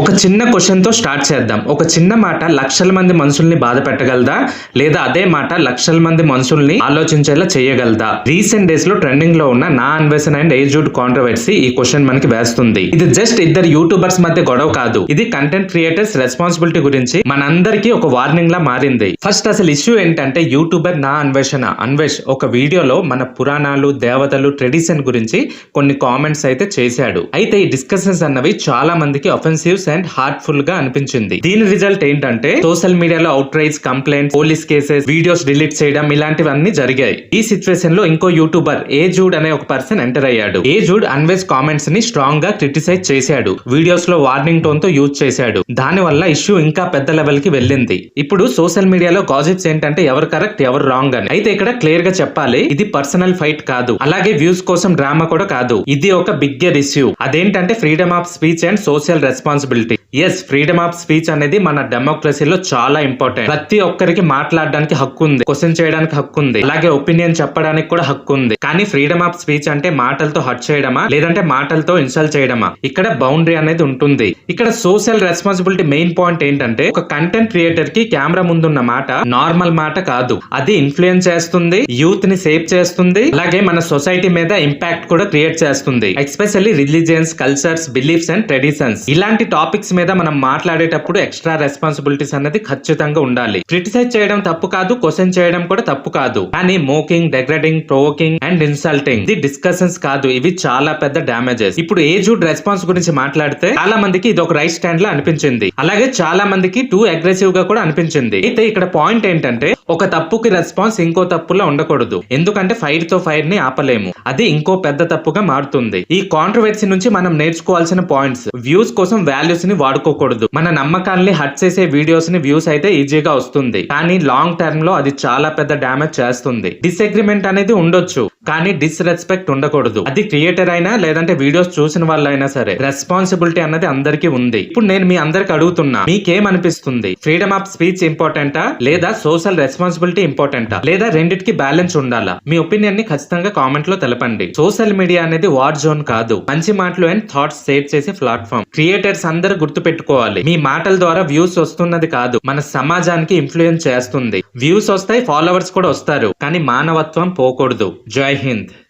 ఒక చిన్న క్వశ్చన్తో స్టార్ట్ చేద్దాం. ఒక చిన్న మాట లక్షల మంది మనుషుల్ని బాధ పెట్టగలదా? లేదా అదే మాట లక్షల మంది మనుషుల్ని ఆలోచించేలా చేయగలదా? రీసెంట్ డేస్లో ట్రెండింగ్లో ఉన్న Naa Anveshana and aged controversy ఈ క్వశ్చన్ మనకి వేస్తుంది. ఇది జస్ట్ ఇద్దరు యూట్యూబర్స్ మధ్య గొడవ కాదు. ఇది కంటెంట్ క్రియేటర్స్ రెస్పాన్సిబిలిటీ గురించి మనందరికీ ఒక వార్నింగ్ లా మారింది. ఫస్ట్ అసలు ఇష్యూ ఏంటంటే యూట్యూబర్ నా అన్వేషణ అన్వేష్ ఒక వీడియోలో మన పురాణాలు దేవతలు ట్రెడిషన్ గురించి కొన్ని కామెంట్స్ అయితే చేశాడు. అయితే ఈ డిస్కషన్స్ అన్నవి చాలా మందికి అఫెన్సివ్స్ అండ్ హార్ట్ఫుల్గా అనిపించింది. దీని రిజల్ట్ ఏంటంటే సోషల్ మీడియాలో outrage complaint police cases videos delete చేయడం ఇలాంటివన్నీ జరిగాయి. ఈ సిచ్యువేషన్లో ఇంకో యూట్యూబర్ ఏ జూడ్ అనే ఒక పర్సన్ ఎంటర్ అయ్యాడు. ఏ జూడ్ అన్వేస్ కామెంట్స్ని స్ట్రాంగ్గా క్రిటిసైజ్ చేశాడు. వీడియోస్లో వార్నింగ్ టోన్తో యూజ్ చేశాడు. దాని వల్ల ఇష్యూ ఇంకా పెద్ద లెవెల్కి వెళ్ళింది. ఇప్పుడు సోషల్ మీడియాలో గాజిప్స్ ఏంటంటే ఎవరు కరెక్ట్ ఎవరు రాంగ్ అని. అయితే ఇక్కడ క్లియర్గా చెప్పాలి ఇది పర్సనల్ ఫైట్ కాదు. అలాగే వ్యూస్ కోసం డ్రామా కూడా కాదు. ఇది ఒక బిగ్గర్ ఇష్యూ అదేంటంటే freedom of speech and social responsibility yes freedom of speech అనేది మన డెమోక్రసీలో చాలా ఇంపార్టెంట్ ప్రతి ఒక్కరికి మాట్లాడడానికి హక్కు ఉంది. క్వశ్చన్ చేయడానికి హక్కు ఉంది. అలాగే ఒపీనియన్ చెప్పడానికి కూడా హక్కు ఉంది. కానీ ఫ్రీడమ్ ఆఫ్ స్పీచ్ అంటే మాటలతో హట్ చేయడమా? లేదంటే మాటలతో ఇన్సల్ట్ చేయడమా? ఇక్కడ బౌండరీ అనేది ఉంటుంది. ఇక్కడ సోషల్ రెస్పాన్సిబిలిటీ మెయిన్ పాయింట్ ఏంటంటే ఒక కంటెంట్ క్రియేటర్కి కెమెరా ముందున్న మాట నార్మల్ మాట కాదు. అది ఇన్ఫ్లుయెన్స్ చేస్తుంది యూత్ని సేవ్ చేస్తుంది అలాగే మన సొసైటీ మీద ఇంపాక్ట్ కూడా క్రియేట్ చేస్తుంది. Especially religions cultures beliefs and traditions ఇలాంటి టాపిక్స్ మీద మనం మాట్లాడేటప్పుడు ఎక్స్ట్రా రెస్పాన్సిబిలిటీస్ అనేది ఖచ్చితంగా ఉండాలి. క్రిటిసైజ్ చేయడం తప్పు కాదు క్వశ్చన్ చేయడం కూడా తప్పు కాదు. కానీ mocking degrading provoking and insulting ఇది డిస్కషన్స్ కాదు ఇవి చాలా పెద్ద డ్యామేజెస్ ఇప్పుడు ఏజుడ్ రెస్పాన్స్ గురించి మాట్లాడితే చాలా మందికి ఇది ఒక రైట్ స్టాండ్ లా అనిపించింది. అలాగే చాలా మందికి టూ అగ్రెసివ్గా కూడా అనిపించింది. అయితే ఇక్కడ పాయింట్ ఏంటంటే ఒక తప్పుకి రెస్పాన్స్ ఇంకో తప్పులా ఉండకూడదు. ఎందుకంటే ఫైర్తో ఫైర్ని ఆపలేము. అది ఇంకో పెద్ద తప్పుగా మారుతుంది. ఈ కాంట్రవర్సీ నుంచి మనం నేర్చుకోవాల్సిన పాయింట్స్ వ్యూస్ కోసం వాల్యూస్ని వాడుకోకూడదు. మన నమ్మకాల్ని హట్ చేసే వీడియోస్ని వ్యూస్ అయితే ఈజీగా వస్తుంది. కానీ లాంగ్ టర్మ్లో అది చాలా పెద్ద డ్యామేజ్ చేస్తుంది. డిసగ్రిమెంట్ అనేది ఉండొచ్చు. కానీ డిస్రెస్పెక్ట్ ఉండకూడదు. అది క్రియేటర్ అయినా లేదంటే వీడియోస్ చూసిన వాళ్ళైనా సరే రెస్పాన్సిబిలిటీ అన్నది అందరికీ ఉంది. ఇప్పుడు నేను మీ అందరికి అడుగుతున్నా మీకేమనిపిస్తుంది? ఫ్రీడమ్ ఆఫ్ స్పీచ్ ఇంపార్టెంటా లేదా సోషల్ రెస్పాన్సిబిలిటీ ఇంపార్టెంటా లేదా రెండిటికి బ్యాలెన్స్ ఉండాలా? మీ ఒపీనియన్ని ఖచ్చితంగా కామెంట్లో తెలపండి. సోషల్ మీడియా అనేది వార్ జోన్ కాదు. మంచి మాటలు అండ్ థాట్స్ షేర్ చేసే ప్లాట్ఫామ్ క్రియేటర్స్ అందరూ గుర్తు పెట్టుకోవాలి మీ మాటల ద్వారా వ్యూస్ వస్తున్నది కాదు మన సమాజానికి ఇన్ఫ్లుయెన్స్ చేస్తుంది. వ్యూస్ వస్తాయి ఫాలోవర్స్ కూడా వస్తారు. కానీ మానవత్వం పోకూడదు. జై জয় হিন্দ।